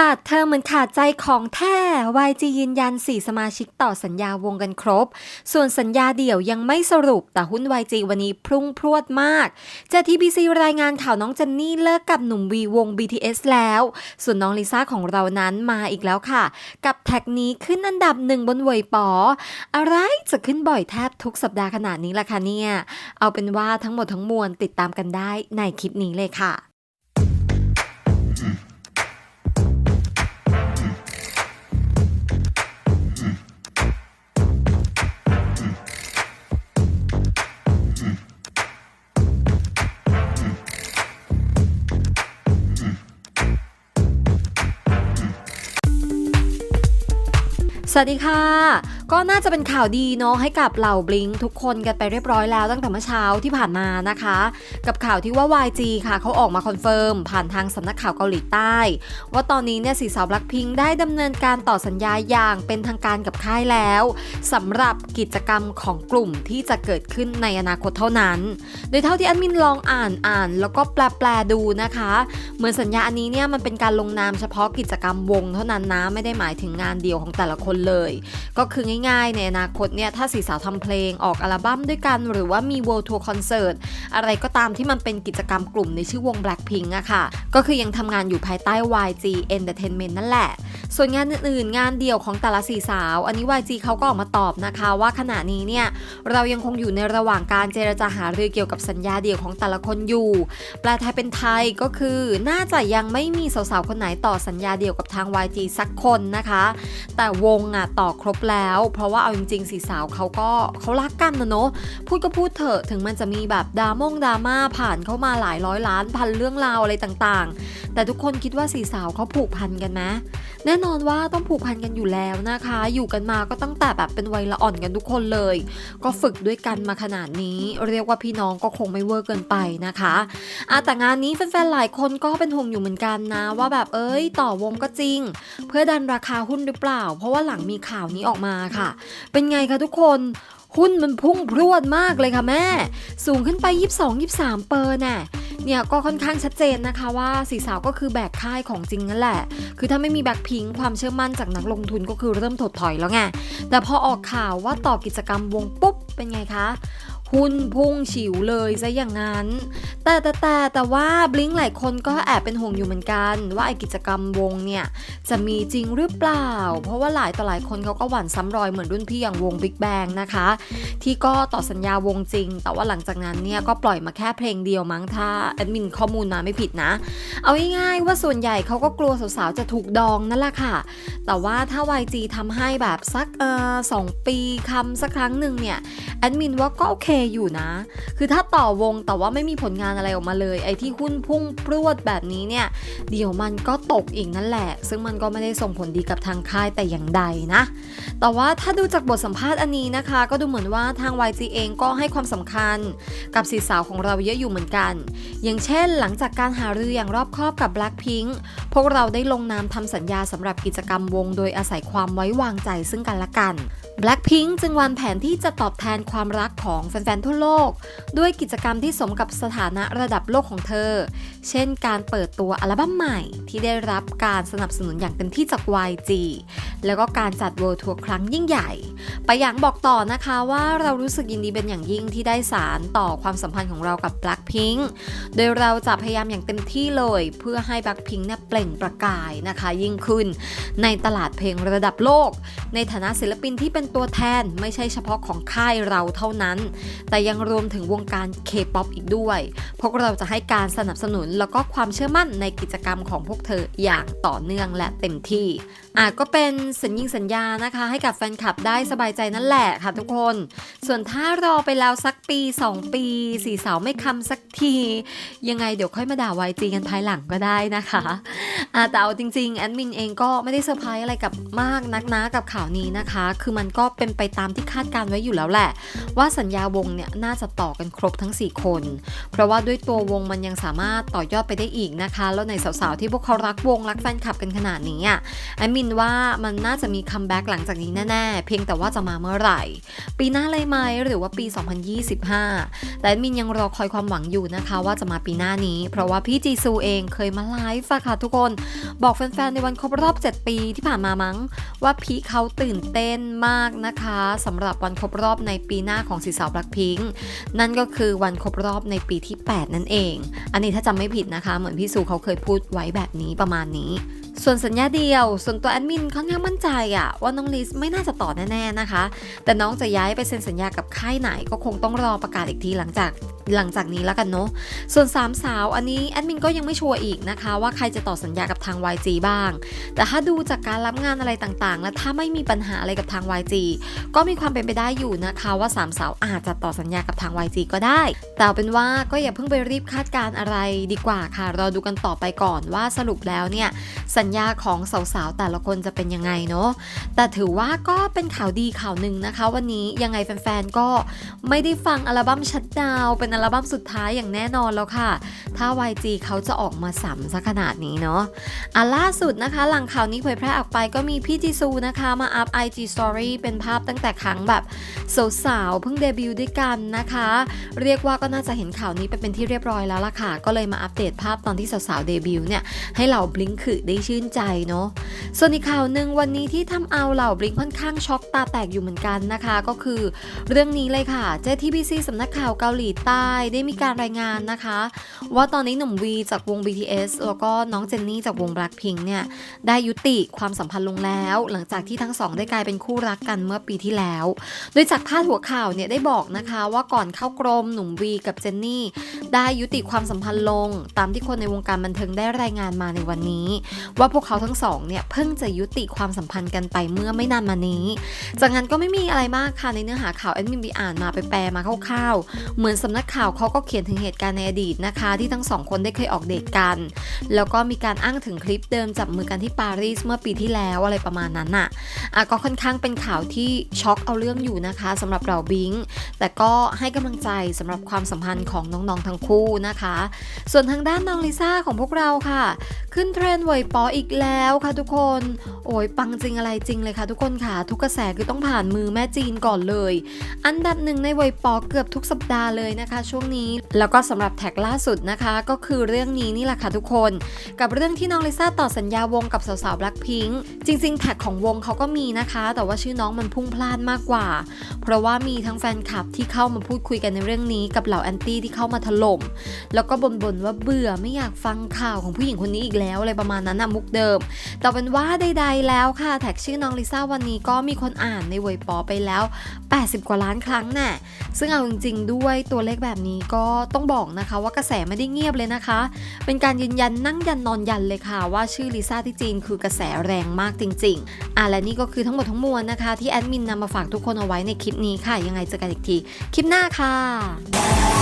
ขาดเธอเหมือนขาดใจของแท้ YG ยืนยัน 4 สมาชิกต่อสัญญาวงกันครบ ส่วนสัญญาเดี่ยวยังไม่สรุป แต่หุ้น YG วันนี้พรุ่งพรวดมากจาก TBC รายงานข่าวน้องเจนนี่เลิกกับหนุ่มวีวง BTS แล้ว ส่วนน้องลิซ่าของเรานั้นมาอีกแล้วค่ะ กับแท็กนี้ขึ้นอันดับหนึ่งบนเวยปอ อะไรจะขึ้นบ่อยแทบทุกสัปดาห์ขนาดนี้ล่ะคะเนี่ย เอาเป็นว่าทั้งหมดทั้งมวลติดตามกันได้ในคลิปนี้เลยค่ะ สวัสดีค่ะ ก็น่าจะเป็นข่าวดีเนาะให้กับเหล่าบลิงทุกคนกันไปเรียบร้อยแล้วตั้งแต่เมื่อเช้าที่ผ่านมานะคะ กับข่าวที่ว่า YG ค่ะเขาออกมาคอนเฟิร์มผ่านทางสำนักข่าวเกาหลีใต้ ว่าตอนนี้เนี่ยสีสาวบลักพิงได้ดำเนินการต่อสัญญาอย่างเป็นทางการกับค่ายแล้วสำหรับกิจกรรมของกลุ่มที่จะเกิดขึ้นในอนาคตเท่านั้น โดยเท่าที่แอดมินลองอ่านอ่านแล้วก็แปลแปลๆดูนะคะ เหมือนสัญญาอันนี้เนี่ยมันเป็นการลงนามเฉพาะกิจกรรมวงเท่านั้นนะไม่ได้หมายถึงงานเดียวของแต่ละคนเลย ก็คือง่ายๆ ในอนาคตเนี่ย ถ้าสีสาวทำเพลงออกอัลบั้มด้วยกัน หรือว่ามี World Tour Concert อะไรก็ตามที่มันเป็นกิจกรรมกลุ่มในชื่อวง Blackpink อะค่ะ ก็คือยังทำงานอยู่ภายใต้ YG Entertainment นั่นแหละ ส่วนงานอื่นๆ งานเดี่ยวของแต่ละสีสาว อันนี้ YG เขาก็ออกมาตอบนะคะว่าขณะนี้เนี่ย เรายังคงอยู่ในระหว่างการเจรจาหารือเกี่ยวกับสัญญาเดี่ยวของแต่ละคนอยู่ แปลไทยเป็นไทยก็คือน่าจะยังไม่มีสาวๆคนไหนต่อสัญญาเดี่ยวกับทาง YG สักคนนะคะ แต่วงอะต่อครบแล้วเพราะว่าเอาจริงๆสีสาวเขาก็เขารักกันนะเนอะพูดก็พูดเถอะถึงมันจะมีแบบดามงดราม่าผ่านเข้ามาหลายร้อยล้านพันเรื่องราวอะไรต่างๆ แต่ทุกคนคิดว่าสีสาวเขาผูกพันกันไหมแน่นอนว่าต้องผูกพันกันอยู่แล้วนะคะ อยู่กันมาก็ตั้งแต่แบบเป็นวัยละอ่อนกันทุกคนเลย ก็ฝึกด้วยกันมาขนาดนี้ เรียกว่าพี่น้องก็คงไม่เวอร์เกินไปนะคะอะแต่งานนี้แฟนๆหลายคนก็เป็นห่วงอยู่เหมือนกันนะ ว่าแบบเอ้ยต่อวงก็จริง เพื่อดันราคาหุ้นหรือเปล่า เพราะว่าหลังมีข่าวนี้ออกมาค่ะ เป็นไงคะทุกคนหุ้นมันพุ่งพรวดมากเลยค่ะแม่ สูงขึ้นไป 22-23 เปอร์น่ะเนี่ยก็ค่อนข้างชัดเจนนะคะว่าสีสาวก็คือแบกค่ายของจริงนั่นแหละ คือถ้าไม่มีแบ็คพิงความเชื่อมั่นจากนักลงทุนก็คือเริ่มถดถอยแล้วไง แต่พอออกข่าวว่าต่อกิจกรรมวงปุ๊บเป็นไงคะ หุ้นพุ่งฉิวเลยซะอย่างนั้น แต่แต่แต่แต่ว่าบลิงหลายคนก็แอบเป็นห่วงอยู่เหมือนกัน ว่าไอกิจกรรมวงเนี่ย จะมีจริงหรือเปล่า เพราะว่าหลายต่อหลายคนเขาก็หวั่นซ้ำรอยเหมือนรุ่นพี่อย่างวง Big Bang นะคะ ที่ก็ต่อสัญญาวงจริง แต่ว่าหลังจากนั้นเนี่ยก็ปล่อยมาแค่เพลงเดียวมั้งถ้าแอดมินข้อมูลมาไม่ผิดนะ เอาง่ายๆว่าส่วนใหญ่เขาก็กลัวสาวๆจะถูกดองนั่นแหละค่ะ แต่ว่าถ้า YG ทำให้แบบสักเออสองปีคำสักครั้งหนึ่งเนี่ยแอดมินว่าก็โอเคอยู่นะ คือถ้าต่อวงแต่ว่าไม่มีผลงานอะไรออกมาเลย ไอ้ที่หุ้นพุ่งพรวดแบบนี้เนี่ย เดี๋ยวมันก็ตกอีกนั่นแหละ ซึ่งมันก็ไม่ได้ส่งผลดีกับทางค่ายแต่อย่างใดนะ แต่ว่าถ้าดูจากบทสัมภาษณ์อันนี้นะคะ ก็ดูเหมือนว่าทาง YG เองก็ให้ความสำคัญกับสีสาวของเราเยอะอยู่เหมือนกัน อย่างเช่น หลังจากการหารืออย่างรอบคอบกับ Blackpink พวกเราได้ลงนามทำสัญญาสำหรับกิจกรรมวง โดยอาศัยความไว้วางใจซึ่งกันและกัน Blackpink จึงวางแผนที่จะตอบแทนความรักของแฟน ๆ ทั่วโลก ด้วยกิจกรรมที่สมกับสถานะระดับโลกของเธอ เช่นการเปิดตัวอัลบั้มใหม่ ที่ได้รับการสนับสนุนอย่างเต็มที่จาก YG แล้วก็การจัด World Tour ครั้งยิ่งใหญ่ไปอย่างบอกต่อนะคะว่าเรารู้สึกยินดีเป็นอย่างยิ่งที่ได้สารต่อความสัมพันธ์ของเรากับ Blackpink โดยเราจะพยายามอย่างเต็มที่เลย เพื่อให้ Blackpink เนี่ยเปล่งประกายนะคะ ยิ่งขึ้น ในตลาดเพลงระดับโลก ในฐานะศิลปินที่เป็นตัวแทนไม่ใช่เฉพาะของค่ายเราเท่านั้น แต่ยังรวมถึงวงการ K-POP อีกด้วย พวกเราจะให้การสนับสนุนแล้วก็ความเชื่อมั่นในกิจกรรมของพวกเธออย่างต่อเนื่องและเต็มที่อะก็เป็นสัญญิงสัญญานะคะ ให้กับแฟนคลับได้สบายใจนั่นแหละค่ะทุกคน ส่วนถ้ารอไปแล้วสักปี 2 ปีสี่สาวไม่คำสักที ยังไงเดี๋ยวค่อยมาด่า YG กันภายหลังก็ได้นะคะอะแต่เอาจริงๆ แอดมินเองก็ไม่ได้เซอร์ไพรส์อะไรกับมากนักนะกับข่าวนี้นะคะ คือมันก็เป็นไปตามที่คาดการไว้อยู่แล้วแหละ ว่าสัญญาวงเนี่ยน่าจะต่อกันครบทั้ง 4 คน เพราะว่าด้วยตัววงมันยังสามารถต่อยอดไปได้อีกนะคะ แล้วในสาวๆที่พวกเขารักวงรักแฟนคลับกันขนาดนี้อะแอมินว่ามันน่าจะมีคัมแบ็กหลังจากนี้แน่ๆ เพียงแต่ว่าจะมาเมื่อไหร่ ปีหน้าเลยไหมหรือว่าปี 2025 แต่แอมินยังรอคอยความหวังอยู่นะคะว่าจะมาปีหน้านี้ เพราะว่าพี่จีซูเองเคยมาไลฟ์ค่ะทุกคน บอกแฟนๆในวันครบรอบ 7 ปีที่ผ่านมามั้ง ว่าพี่เขาตื่นเต้นมากนะคะสำหรับวันครบรอบในปีหน้าของสีสาวแบล็คพิงค์นั่นก็คือวันครบรอบในปีที่ 8 นั่นเอง อันนี้ถ้าจำไม่ผิดนะคะ เหมือนพี่ซูเขาเคยพูดไว้แบบนี้ประมาณนี้ ส่วนสัญญาเดียว ส่วนตัวแอดมินค่อนข้างมั่นใจอะว่าน้องลิสไม่น่าจะต่อแน่ๆนะคะ แต่น้องจะย้ายไปเซ็นสัญญากับค่ายไหนก็คงต้องรอประกาศอีกทีหลังจาก หลังจากนี้แล้วกันเนาะส่วนสามสาวอันนี้แอดมินก็ยังไม่ชัวร์อีกนะคะว่าใครจะต่อสัญญากับทาง YG บ้าง แต่ถ้าดูจากการรับงานอะไรต่างๆ และถ้าไม่มีปัญหาอะไรกับทาง YG ก็มีความเป็นไปได้อยู่นะคะว่าสามสาวอาจจะต่อสัญญากับทาง YG ก็ได้ แต่เป็นว่าก็อย่าเพิ่งไปรีบคาดการณ์อะไรดีกว่าค่ะรอดูกันต่อไปก่อนว่าสรุปแล้วเนี่ยสัญญาของสาวๆแต่ละคนจะเป็นยังไงเนาะแต่ถือว่าก็เป็นข่าวดีข่าวหนึ่งนะคะ วันนี้ยังไงแฟนๆก็ไม่ได้ฟังอัลบั้มชัดดาวเป็นอัลบั้มสุดท้ายอย่างแน่นอนแล้วค่ะ ถ้า YG เขาจะออกมาสัมซะขนาดนี้เนาะอะล่าสุดนะคะ หลังข่าวนี้เผยแพร่ออกไปก็มีพี่จีซูนะคะมาอัพ IG Story เป็นภาพตั้งแต่ครั้งแบบสาวๆเพิ่งเดบิวต์ด้วยกันนะคะ เรียกว่าก็น่าจะเห็นข่าวนี้ไปเป็นที่เรียบร้อยแล้วล่ะค่ะ ก็เลยมาอัปเดตภาพตอนที่สาวๆเดบิวต์เนี่ยให้เหล่าบลิงคือได้ชื่นใจเนาะส่วนอีกข่าวหนึ่งวันนี้ที่ทำเอาเหล่าบลิงค่อนข้างช็อกตาแตกอยู่เหมือนกันนะคะ ก็คือ เรื่องนี้เลยค่ะ JTBC สำนักข่าวเกาหลีใต้ได้มีการรายงานนะคะ ว่าตอนนี้หนุ่มวีจากวง BTS แล้วก็น้องเจนนี่จากวง Blackpink เนี่ย ได้ยุติความสัมพันธ์ลงแล้ว หลังจากที่ทั้งสองได้กลายเป็นคู่รักกันเมื่อปีที่แล้ว โดยจากพาดหัวข่าวเนี่ยได้บอกนะคะว่าก่อนเข้ากรมหนุ่มวีกับเจนนี่ได้ยุติความสัมพันธ์ลง ตามที่คนในวงการบันเทิงได้รายงานมาในวันนี้ ว่าพวกเขาทั้งสองเนี่ยเพิ่งจะยุติความสัมพันธ์กันไปเมื่อไม่นานมานี้ จากนั้นก็ไม่มีอะไรมากค่ะในเนื้อหาข่าวแอดมินไปอ่านมาไปแปลมาคร่าวๆเหมือนสำนักข่าวเขาก็เขียนถึงเหตุการณ์ในอดีตนะคะ ที่ทั้งสองคนได้เคยออกเดทกัน แล้วก็มีการอ้างถึงคลิปเดิมจับมือกันที่ปารีสเมื่อปีที่แล้วอะไรประมาณนั้นน่ะอะก็ค่อนข้างเป็นข่าวที่ช็อกเอาเรื่องอยู่นะคะสำหรับเราบิงแต่ก็ให้กำลังใจสำหรับความสัมพันธ์ของน้องๆทั้งคู่นะคะ ส่วนทางด้านน้องลิซ่าของพวกเราค่ะ ขึ้นเทรนด์เวยปออีกแล้วค่ะทุกคน โอ้ยปังจริงอะไรจริงเลยค่ะทุกคนค่ะ ทุกกระแสคือต้องผ่านมือแม่จีนก่อนเลย อันดับหนึ่งในเวยปอเกือบทุกสัปดาห์เลยนะคะช่วงนี้ แล้วก็สำหรับแท็กล่าสุดนะคะ ก็คือเรื่องนี้นี่แหละค่ะทุกคน กับเรื่องที่น้องลิซ่าต่อสัญญาวงกับสาวๆ Blackpink จริงๆ แท็กของวงเขาก็มีนะคะ แต่ว่าชื่อน้องมันพุ่งพลานมากกว่า เพราะว่ามีทั้งแฟนคลับที่เข้ามาพูดคุยกันในเรื่องนี้กับเหล่าแอนตี้ที่เข้ามาถล่มแล้วก็บ่นๆว่าเบื่อไม่อยากฟังข่าวของผู้หญิงคนนี้อีกแล้วอะไรประมาณนั้นนะมุกเดิม แต่เป็นว่าใดๆแล้วค่ะ แท็กชื่อน้องลิซ่าวันนี้ก็มีคนอ่านในเวยปอไปแล้ว 80 กว่าล้านครั้งแน่ซึ่งเอาจริงๆด้วยตัวเลขแบบแบบนี้ก็ต้องบอกนะคะว่ากระแสไม่ได้เงียบเลยนะคะ เป็นการยืนยันนั่งยันนอนยันเลยค่ะ ว่าชื่อลิซ่าที่จีนคือกระแสแรงมากจริงๆอะและนี่ก็คือทั้งหมดทั้งมวลนะคะ ที่แอดมินนำมาฝากทุกคนเอาไว้ในคลิปนี้ค่ะ ยังไงเจอกันอีกที คลิปหน้าค่ะ